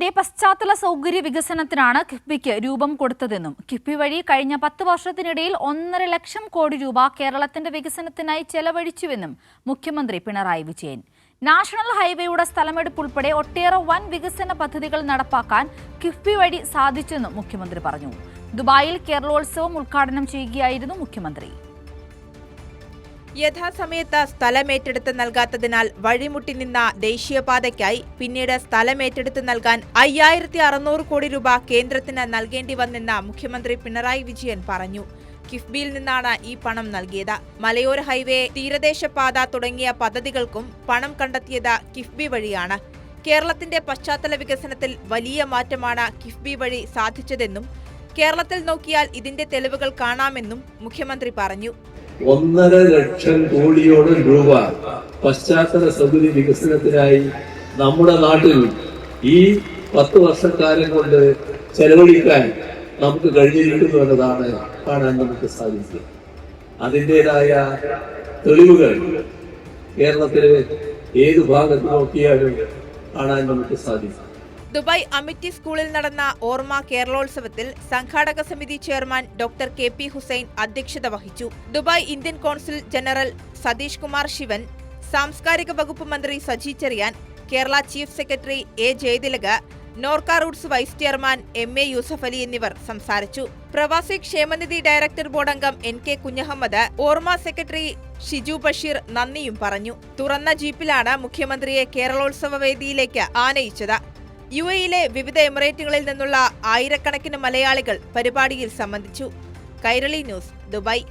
കേരളത്തിന്റെ പശ്ചാത്തല സൗകര്യ വികസനത്തിനാണ് കിഫ്ബിക്ക് രൂപം കൊടുത്തതെന്നും കിഫ്ബി വഴി കഴിഞ്ഞ പത്ത് വർഷത്തിനിടയിൽ ഒന്നര ലക്ഷം കോടി രൂപ കേരളത്തിന്റെ വികസനത്തിനായി ചെലവഴിച്ചുവെന്നും മുഖ്യമന്ത്രി പിണറായി വിജയൻ. നാഷണൽ ഹൈവേയുടെ സ്ഥലമെടുപ്പ് ഉൾപ്പെടെ ഒട്ടേറെ വൻ വികസന പദ്ധതികൾ നടപ്പാക്കാൻ കിഫ്ബി വഴി സാധിച്ചെന്നും മുഖ്യമന്ത്രി പറഞ്ഞു. ദുബായിൽ കേരളോത്സവം ഉദ്ഘാടനം ചെയ്യുകയായിരുന്നു മുഖ്യമന്ത്രി. യഥാസമയത്ത് സ്ഥലമേറ്റെടുത്ത് നൽകാത്തതിനാൽ വഴിമുട്ടി നിന്ന ദേശീയപാതയ്ക്കായി പിന്നീട് സ്ഥലമേറ്റെടുത്ത് നൽകാൻ അയ്യായിരത്തി അറുന്നൂറ് കോടി രൂപ കേന്ദ്രത്തിന് നൽകേണ്ടി വന്നെന്ന് മുഖ്യമന്ത്രി പിണറായി വിജയൻ പറഞ്ഞു. കിഫ്ബിയിൽ നിന്നാണ് ഈ പണം നൽകിയത്. മലയോര ഹൈവേ തീരദേശപാത തുടങ്ങിയ പദ്ധതികൾക്കും പണം കണ്ടെത്തിയത് കിഫ്ബി വഴിയാണ്. കേരളത്തിന്റെ പശ്ചാത്തല വികസനത്തിൽ വലിയ മാറ്റമാണ് കിഫ്ബി വഴി സാധിച്ചതെന്നും കേരളത്തിൽ നോക്കിയാൽ ഇതിന്റെ തെളിവുകൾ കാണാമെന്നും മുഖ്യമന്ത്രി പറഞ്ഞു. ഒന്നര ലക്ഷം കോടിയോളം രൂപ പശ്ചാത്തല സൗകര്യ വികസനത്തിനായി നമ്മുടെ നാട്ടിൽ ഈ പത്ത് വർഷക്കാലം കൊണ്ട് ചെലവഴിക്കാൻ നമുക്ക് കഴിഞ്ഞിരിക്കുന്നു എന്നതാണ് കാണാൻ നമുക്ക് സാധിക്കുക. അതിന്റെതായ തെളിവുകൾ കേരളത്തിലെ ഏത് ഭാഗത്ത് നോക്കിയാലും കാണാൻ നമുക്ക് സാധിക്കും. ദുബായ് അമിറ്റി സ്കൂളിൽ നടന്ന ഓർമ്മ കേരളോത്സവത്തിൽ സംഘാടക സമിതി chairman doctor K P Hussain അധ്യക്ഷത വഹിച്ചു. Dubai Indian consul general Satish Kumar Sivan സാംസ്കാരിക വകുപ്പ് മന്ത്രി Saji Cherian Kerala chief secretary A Jayathilak Norka roots vice chairman M A Yusuff Ali എന്നിവർ സംസാരിച്ചു. പ്രവാസി ക്ഷേമനിധി ഡയറക്ടർ ബോർഡ് അംഗം N K Kunhammed Orma secretary Shiju Basheer നന്ദിയും പറഞ്ഞു. തുറന്ന ജീപ്പിലാണ് മുഖ്യമന്ത്രിയെ കേരളോത്സവ വേദിയിലേക്ക് ആനയിച്ചത്. യു എയിലെ വിവിധ എമിറേറ്റുകളിൽ നിന്നുള്ള ആയിരക്കണക്കിന് മലയാളികൾ പരിപാടിയിൽ സംബന്ധിച്ചു. Kairali news Dubai.